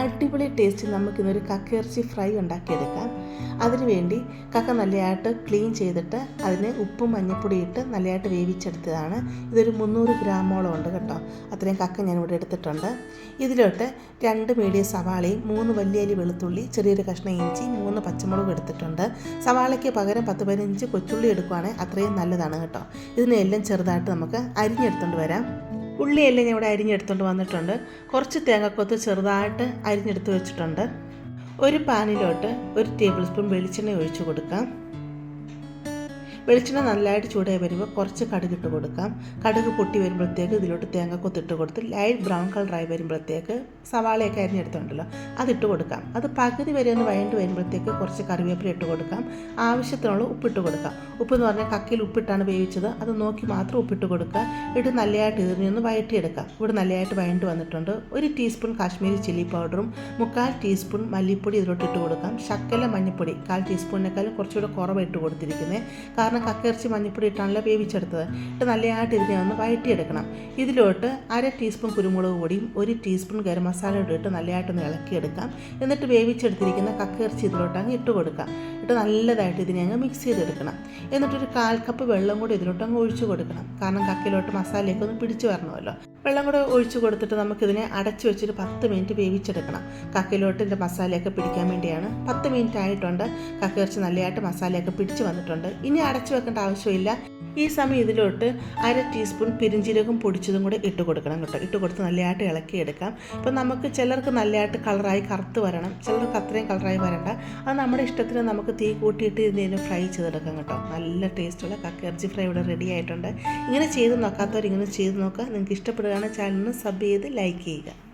അടിപൊളി ടേസ്റ്റ് നമുക്കിന്നൊരു കക്കയിറച്ചി ഫ്രൈ ഉണ്ടാക്കിയെടുക്കാം. അതിനുവേണ്ടി കക്ക നല്ലതായിട്ട് ക്ലീൻ ചെയ്തിട്ട് അതിന് ഉപ്പും മഞ്ഞൾപ്പൊടി ഇട്ട് നല്ലതായിട്ട് വേവിച്ചെടുത്തതാണ്. ഇതൊരു മുന്നൂറ് ഗ്രാമോളം ഉണ്ട് കേട്ടോ. അത്രയും കക്ക ഞാൻ ഇവിടെ എടുത്തിട്ടുണ്ട്. ഇതിലോട്ട് രണ്ട് മീഡിയം സവാളയും മൂന്ന് വലിയ അരി വെളുത്തുള്ളി ചെറിയൊരു കഷ്ണം ഇഞ്ചി മൂന്ന് പച്ചമുളകും എടുത്തിട്ടുണ്ട്. സവാളയ്ക്ക് പകരം പത്ത് പതിനഞ്ച് കൊച്ചുള്ളി എടുക്കുവാണെങ്കിൽ അത്രയും നല്ലതാണ് കേട്ടോ. ഇതിനെല്ലാം ചെറുതായിട്ട് നമുക്ക് അരിഞ്ഞെടുത്തുകൊണ്ട് വരാം. ഉള്ളിയെല്ലാം ഞാൻ ഇവിടെ അരിഞ്ഞെടുത്തുകൊണ്ട് വന്നിട്ടുണ്ട്. കുറച്ച് തേങ്ങക്കൊത്ത് ചെറുതായിട്ട് അരിഞ്ഞെടുത്ത് വെച്ചിട്ടുണ്ട്. ഒരു പാനിലോട്ട് ഒരു ടേബിൾ സ്പൂൺ വെളിച്ചെണ്ണ ഒഴിച്ചു കൊടുക്കാം. വെളിച്ചെണ്ണ നല്ലതായിട്ട് ചൂടായി വരുമ്പോൾ കുറച്ച് കടുക് ഇട്ട് കൊടുക്കാം. കടുക് പൊട്ടി വരുമ്പോഴത്തേക്ക് ഇതിലോട്ട് തേങ്ങക്കൊത്ത് ഇട്ട് കൊടുത്ത് ലൈറ്റ് ബ്രൗൺ കളറായി വരുമ്പോഴത്തേക്ക് സവാളയൊക്കെ അരിഞ്ഞെടുത്തുണ്ടല്ലോ അതിട്ട് കൊടുക്കാം. അത് പകുതി വരെ ഒന്ന് വഴണ്ട് വരുമ്പോഴത്തേക്ക് കുറച്ച് കറിവേപ്പില ഇട്ട് കൊടുക്കാം. ആവശ്യത്തിനുള്ള ഉപ്പിട്ട് കൊടുക്കാം. ഉപ്പ് എന്ന് പറഞ്ഞാൽ കക്കയിൽ ഉപ്പിട്ടാണ് വേവിച്ചത്. അത് നോക്കി മാത്രം ഉപ്പിട്ട് കൊടുക്കുക. ഇട്ട് നല്ലതായിട്ട് ഇതിനൊന്ന് വഴറ്റിയെടുക്കാം. ഇവിടെ നല്ലതായിട്ട് വഴണ്ട് വന്നിട്ടുണ്ട്. ഒരു ടീസ്പൂൺ കാശ്മീരി ചില്ലി പൗഡറും മുക്കാൽ ടീസ്പൂൺ മല്ലിപ്പൊടി ഇതിലോട്ട് ഇട്ട് കൊടുക്കാം. ശക്കല മഞ്ഞൾപ്പൊടി കാൽ ടീസ്പൂണിനേക്കാളും കുറച്ചുകൂടെ കുറവ് ഇട്ട് കൊടുത്തിരിക്കുന്നത്. കാരണം കക്കയിറച്ചി മഞ്ഞപ്പൊടി ഇട്ടാണല്ലോ വേവിച്ചെടുത്തത്. ഇട്ട് നല്ലതായിട്ട് ഇതിനെ ഒന്ന് വഴറ്റിയെടുക്കണം ഇതിലോട്ട് അര ടീസ്പൂൺ കുരുമുളക് പൊടിയും ഒരു ടീസ്പൂൺ ഗരം മസാല ഇട്ടിട്ട് നല്ലതായിട്ടൊന്ന് ഇളക്കിയെടുക്കാം. എന്നിട്ട് വേവിച്ചെടുത്തിരിക്കുന്ന കക്കയിറച്ചി ഇതിലോട്ട് അങ്ങ് ഇട്ട് കൊടുക്കാം. ഇട്ട് നല്ലതായിട്ട് ഇതിനെ അങ്ങ് മിക്സ് ചെയ്തെടുക്കണം. എന്നിട്ടൊരു കാൽ കപ്പ് വെള്ളം കൂടി ഇതിലോട്ട് അങ്ങ് ഒഴിച്ചു കൊടുക്കണം. കാരണം കക്കയിലോട്ട് മസാലയൊക്കെ ഒന്ന് പിടിച്ചു വരണമല്ലോ. വെള്ളം കൂടെ ഒഴിച്ചു കൊടുത്തിട്ട് നമുക്കിതിനെ അടച്ചു വെച്ചൊരു പത്ത് മിനിറ്റ് വേവിച്ചെടുക്കണം. കക്കയിലോട്ട് ഇതിന്റെ മസാലയൊക്കെ പിടിക്കാൻ വേണ്ടിയാണ്. പത്ത് മിനിറ്റ് ആയിട്ടുണ്ട്. കക്കയിറച്ചി നല്ലതായിട്ട് മസാലയൊക്കെ പിടിച്ചു വന്നിട്ടുണ്ട്. ഇനി അടച്ചു വെക്കേണ്ട ആവശ്യമില്ല. ഈ സമയം ഇതിലോട്ട് അര ടീസ്പൂൺ പിരിഞ്ചീരകം പൊടിച്ചതും കൂടെ ഇട്ട് കൊടുക്കണം കേട്ടോ. ഇട്ട് കൊടുത്ത് നല്ലതായിട്ട് ഇളക്കിയെടുക്കാം. ഇപ്പം നമുക്ക് ചിലർക്ക് നല്ലതായിട്ട് കളറായി കറുത്ത് വരണം. ചിലർക്ക് അത്രയും കളറായി വരണ്ട. അത് നമ്മുടെ ഇഷ്ടത്തിന് നമുക്ക് തീ കൂട്ടിയിട്ട് ഇതിനെ ഫ്രൈ ചെയ്തെടുക്കാം കേട്ടോ. നല്ല ടേസ്റ്റുള്ള കക്കയിറച്ചി ഫ്രൈ ഇവിടെ റെഡി ആയിട്ടുണ്ട്. ഇങ്ങനെ ചെയ്ത് നോക്കാത്തവർ ഇങ്ങനെ ചെയ്ത് നോക്കുക. നിങ്ങൾക്ക് ഇഷ്ടപ്പെടുകയാണെങ്കിൽ ചാനലിന് സബ് ചെയ്ത് ലൈക്ക് ചെയ്യുക.